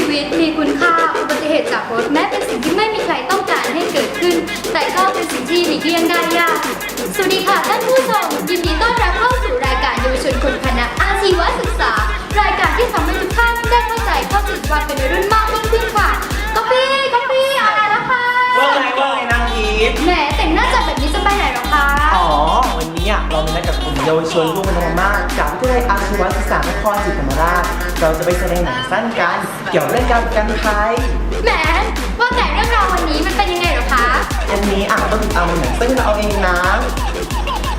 ชีวิตมีคุณค่าอุบัติเหตุจากรถแม้เป็นสิ่งที่ไม่มีใครต้องการให้เกิดขึ้น แต่ก็เป็นสิ่งที่หลีกเลี่ยงได้ยาก สวัสดีค่ะท่านผู้ชมยินดีต้อนรับเข้าสู่รายการเยาวชนคนคณะอาชีวศึกษา รายการที่ทำให้ทุกท่านได้เข้าใจเข้าถึงความเป็นวัยรุ่นมากยิ่งขึ้นค่ะก๊อปปี้ก๊อปปี้อะไรนะคะว่าไงว่าไงนางอีฟแหมแต่ง ไปไหนหรอคะอ๋อ วันนี้อะเรามีนัดกับกลุ่มเยาวชนร่วมกันมากจากวิทยาลัยอาชีวศึกษานครศรีธรรมราชเราจะไปแสดงหนังสั้นกัน เกี่ยวกับเรื่องการประกันภัยแหมว่าแต่เรื่องราววันนี้มันเป็นยังไงเหรอคะอันนี้อะต้องติดตามในหนังซึ่งเราเอาเองนะ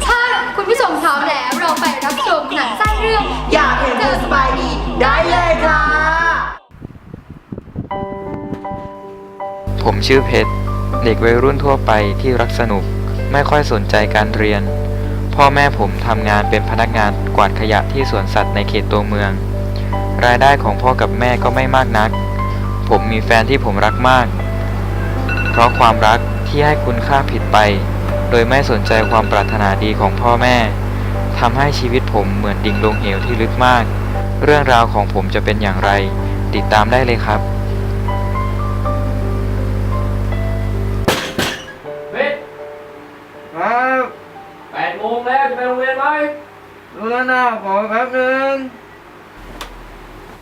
ถ้าคุณผู้ชมพร้อมแล้วเราไปรับชมหนังสั้นเรื่อง อยากเห็นเธอสบายดีได้เลยค่ะผมชื่อเพชรเด็กวัยรุ่นทั่วไปที่รักสนุก ไม่ค่อยสนใจการเรียน พ่อแม่ผมทำงานเป็นพนักงานกวาดขยะที่สวนสัตว์ในเขตตัวเมือง รายได้ของพ่อกับแม่ก็ไม่มากนัก ผมมีแฟนที่ผมรักมาก เพราะความรักที่ให้คุณค่าผิดไป โดยไม่สนใจความปรารถนาดีของพ่อแม่ทำให้ชีวิตผมเหมือนดิ่งลงเหวที่ลึกมาก เรื่องราวของผมจะเป็นอย่างไร ติดตามได้เลยครับ ขอแป๊บนึง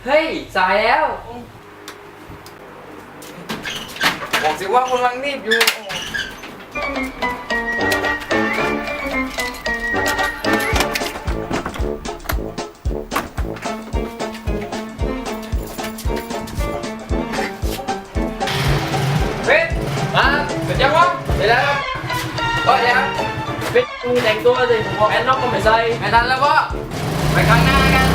เฮ้ย สายแล้ว บอกสิว่ากำลังรีบอยู่ เฮ้ยมาเสร็จยังวะเสร็จแล้วก็เดี๋ยวเป็นกูแต่งตัวสิผมบอกแอนนอกก็ไม่ใส่ไม่ทันแล้วพ่อ ไปข้างหน้ากัน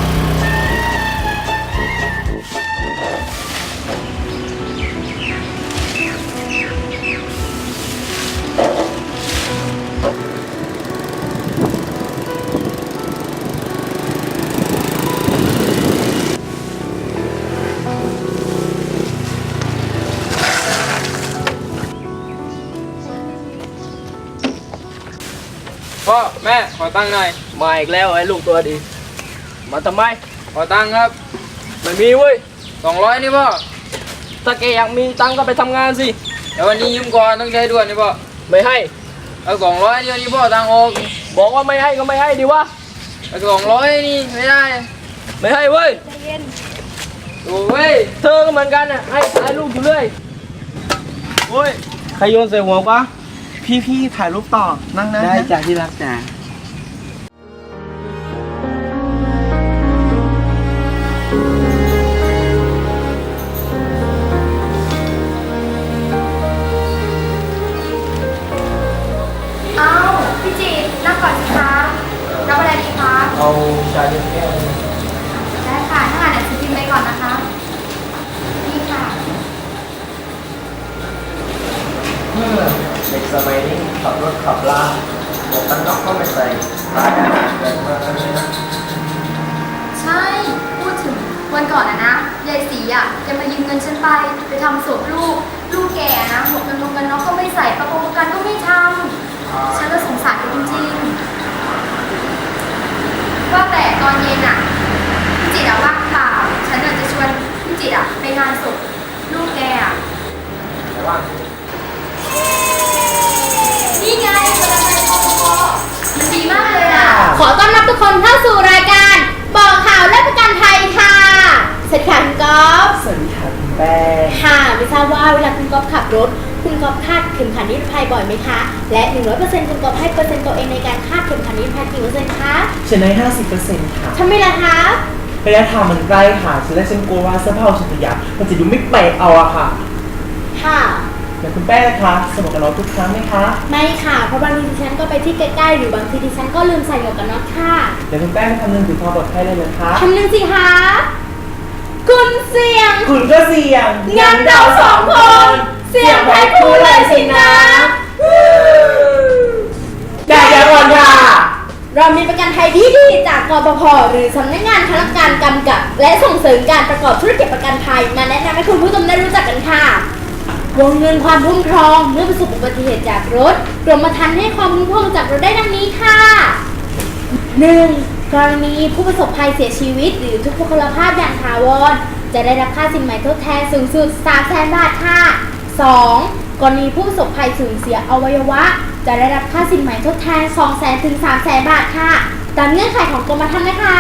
พ่อ แม่ ขอตังค์หน่อย มาอีกแล้วไอ้ลูกตัวดี มาทำไม ขอตังค์ครับไม่มีเว้ยสองร้อยนี่พ่อ ถ้าแกอยากมีตังค์ก็ไปทำงานสิ เดี๋ยววันนี้ยืมก่อนต้องใช้ด่วนนี่พ่อ ไม่ให้ เอาสองร้อยเดียวนี่พ่อตังค์ออกบอกว่าไม่ให้ก็ไม่ให้ดีวะ เอาสองร้อยนี่ไม่ได้ ไม่ให้เว้ยโอ้เว้ยเธอก็เหมือนกันอะให้ให้ลูกอยู่เรื่อยโอ้ย ใครโยนใส่หัวปะพี่พี่ๆถ่ายรูปต่อนั่งนะได้จ้ะที่รักจ้ะ รถขับลาหมวกกันน็อกก็ไม่ใส่ร้านอาหารแรงมากเลยนะใช่ พูดถึงวันก่อนนะนะยายสีอะจะมายืมเงินฉันไป ไปทำศพลูก ลูกแก่นะหมวกกันน็อกกันน็อกก็ไม่ใส่ประกงประกันก็ไม่ทำฉันก็สงสารแกจริงๆว่าแต่ตอนเย็นอะพี่จิตรอะว่าง สวัสดีค่ะคุณก๊อฟสวัสดีค่ะคุณแป้งค่ะไม่ทราบว่าเวลาคุณก๊อฟขับรถ คุณก๊อฟคาดเข็มขัดนิรภัยบ่อยไหมคะ และ 100%คุณก๊อฟให้เปอร์เซ็นต์ตัวเองในการคาดเข็มขัดนิรภัยกี่เปอร์เซ็นต์คะฉันได้ห้าสิบเปอร์เซ็นต์ค่ะทำไมล่ะคะระยะทางมันใกล้ค่ะฉันและฉันกลัวว่าเสื้อผ้าของฉันจะยับมันจะดูไม่เป๊ะเอาอะค่ะ ค่ะแต่คุณแป้งนะคะสมมติกับเราทุกครั้งไหมคะ ไม่ค่ะ เพราะบางทีดิฉันก็ไปที่ใกล้ๆ หรือบางทีดิฉันก็ลืมใส่หมวกกันน็อกค่ะเดี๋ยวคุณแป้งคำนึงถึงความปลอดภัยเลยนะคะคำนึงสิคะคุณเสี่ยง คุณก็เสี่ยงงั้นเราสองคนเสี่ยงแพ็คคู่เลยสินะแต่เดี๋ยวก่อนค่ะ เรามีประกันภัยที่ดีจากกปภหรือสำนักงานคณะกรรมการกำกับ และส่งเสริมการประกอบธุรกิจประกันภัยมาแนะนำให้คุณผู้ชมได้รู้จักกันค่ะ วงเงินความคุ้มครองเมื่อประสบอุบัติเหตุจากรถกรมธรรม์ให้ความคุ้มครองจากรถได้ดังนี้ค่ะ 1. กรณีผู้ประสบภัยเสียชีวิต หรือทุพพลภาพอย่างถาวร จะได้รับค่าสินไหมทดแทนสูงสุด3 0 0แสนบาทค่ะ 2. กรณีผู้ประสบภัยสูญเสียอวัยวะ จะได้รับค่าสินไหมทดแทน 2 0 0แสนถึง3 0 0แสนบาทค่ะ ตามเงื่อนไขของกรมธรรม์นะคะ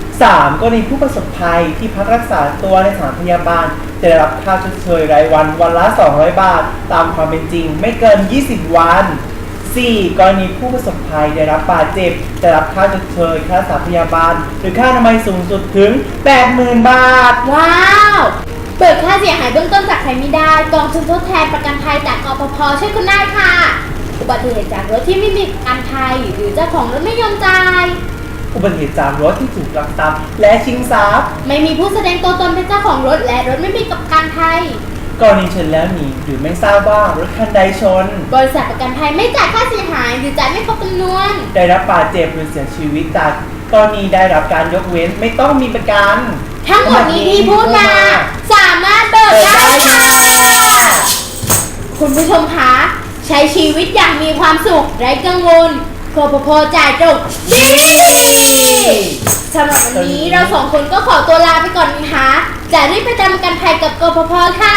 3. กรณีผู้ประสบภัยที่พักรักษาตัวในสถานพยาบาล จะได้รับค่าชดเชยรายวันวันละ 200 บาท ตามความเป็นจริงไม่เกิน 20 วัน 4. กรณีผู้ประสบภัยได้รับบาดเจ็บจะรับค่าชดเชยค่ารักษาพยาบาล หรือค่าอนามัยสูงสุดถึง 80,000 บาท ว้าว เปิดค่าเสียหายเบื้องต้นจากใครไม่ได้กองทุนทดแทนประกันภัยจากกปภช่วยคุณได้ค่ะ อุบัติเหตุจากรถที่ไม่มีประกันภัยหรือเจ้าของรถไม่ยอมจ่ายอุบัติเหตุจากรถที่ถูกลักทรัพย์และชิงทรัพย์ ไม่มีผู้แสดงตัวตนเป็นเจ้าของรถและรถไม่มีประกันภัย กรณีชนแล้วหนีหรือไม่ทราบว่ารถคันใดชน บริษัทประกันภัยไม่จ่ายค่าเสียหาย หรือจ่ายไม่ครบจำนวน ได้รับบาดเจ็บหรือเสียชีวิตจากกรณีได้รับการยกเว้นไม่ต้องมีประกัน ทั้งหมดนี้ที่พูดมาสามารถเบิกได้ค่ะ คุณผู้ชมคะใช้ชีวิตอย่างมีความสุขไร้กังวลกปภจ่ายจบดีสำหรับวันนี้เราสองคนก็ขอตัวลาไปก่อนนะคะ จะรีบไปทำประกันภัยกับกปภค่ะ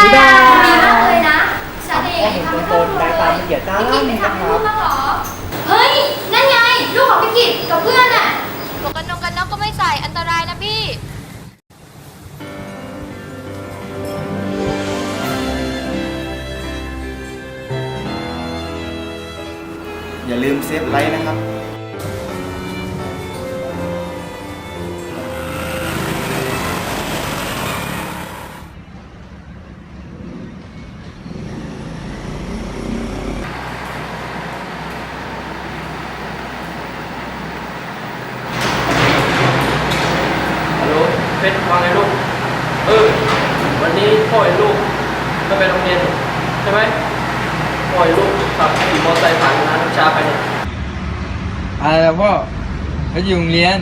บ๊ายบาย ดีมากเลยนะฉันเองทำให้ตๆได้ตามละเอียพี่กิจไปทำให้ลูกบ้างเหรอ เฮ้ย นั่นไง ลูกของพี่กิจกับเพื่อนอะ หมวกกันน็อกกันน็อกก็ไม่ใส่อันตรายนะพี่ อย่าลืมเซฟไลค์นะครับ ชาไปเนี่ยอะไรล่ะพ่อเขาอยู่โรงเรียน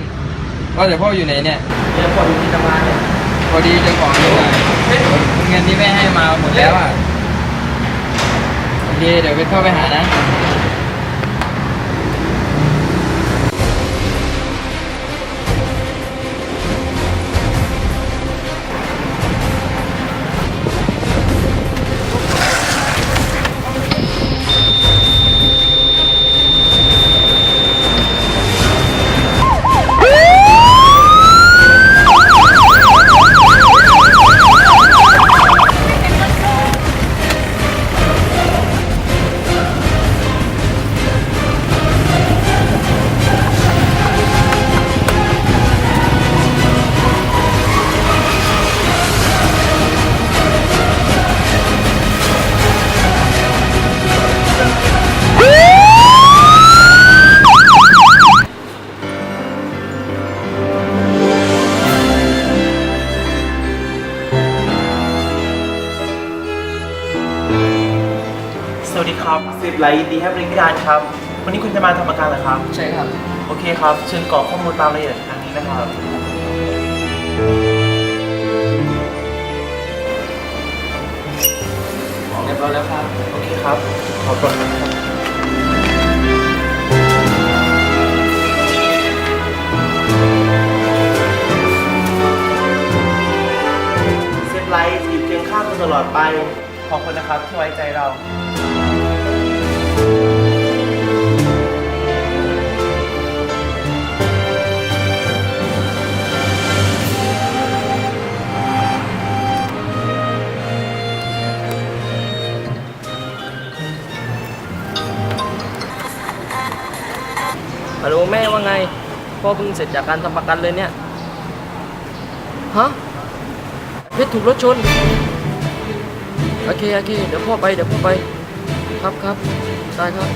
ว่าแต่พ่ออยู่ไหนเนี่ยเดี๋ยวพ่ออยู่ที่ทำงานเนี่ยพอดีเจะของเงินหน่อยเพชรเงินที่แม่ให้มาหมดแล้วอะโอเคเดี๋ยวไปเข้าไปหานะ ดีครับเซฟไลค์ยินดีให้บริการครับ วันนี้คุณจะมาทำประกันเหรอครับ ใช่ครับ โอเคครับ เชิญกรอกข้อมูลตามรายละเอียดทางนี้นะครับ เรียบร้อยแล้วครับ โอเคครับ ขอบคุณครับเซฟไลท์อยู่เคียงข้างคุณตลอดไป ขอบคุณนะครับที่ไว้ใจเรา พ่อเพิ่งเสร็จจากการทำประกันเลยเนี่ย ฮะ เพชรถูกรถชน โอเค โอเค เดี๋ยวพ่อไป เดี๋ยวพ่อไป ครับครับ ได้ครับ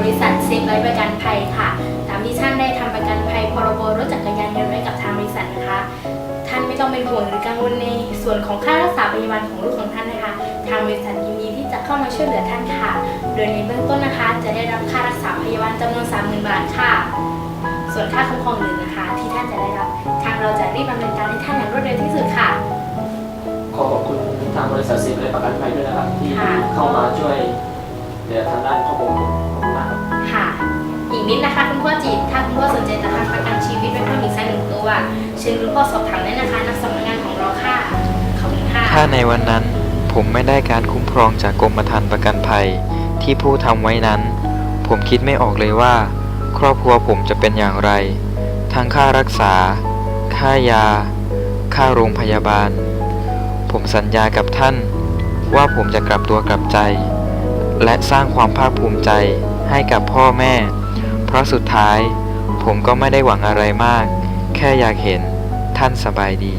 บริษัทเซฟไลฟ์ประกันภัยค่ะ ตามที่ท่านได้ทำประกันภัยพรบรถจักรยานยนต์ไว้กับทางบริษัทนะคะ ท่านไม่ต้องเป็นห่วงหรือกังวลในส่วนของค่ารักษาพยาบาลของลูกของท่านนะคะ ทางบริษัทยินดีที่จะเข้ามาช่วยเหลือท่านค่ะ โดยในเบื้องต้นนะคะ จะได้รับค่ารักษาพยาบาลจำนวน 30,000 บาทค่ะ ส่วนค่าคุ้มครองอื่นนะคะ ที่ท่านจะได้รับ ทางเราจะรีบดำเนินการให้ท่านอย่างรวดเร็วที่สุดค่ะ ขอขอบคุณทางบริษัทสิบและประกันภัยด้วยนะครับที่ค่ะเข้ามาช่วยเหลือทางด้านข้อมูล นิดนะคะ คุณพ่อจิต ถ้าคุณพ่อสนใจจะทำประกันชีวิตไว้เพิ่มอีกสักหนึ่งตัว เชิญคุณพ่อสอบถามได้นะคะนักสำนักงานของเราค่ะ ขอบคุณค่ะ ถ้าในวันนั้นผมไม่ได้การคุ้มครองจากกรมธรรม์ประกันภัย ที่ผู้ทำไว้นั้น ผมคิดไม่ออกเลยว่า ครอบครัวผมจะเป็นอย่างไร ทั้งค่ารักษา ค่ายา ค่าโรงพยาบาล ผมสัญญากับท่าน ว่าผมจะกลับตัวกลับใจ และสร้างความภาคภูมิใจให้กับพ่อแม่ เพราะสุดท้าย ผมก็ไม่ได้หวังอะไรมาก แค่อยากเห็นท่านสบายดี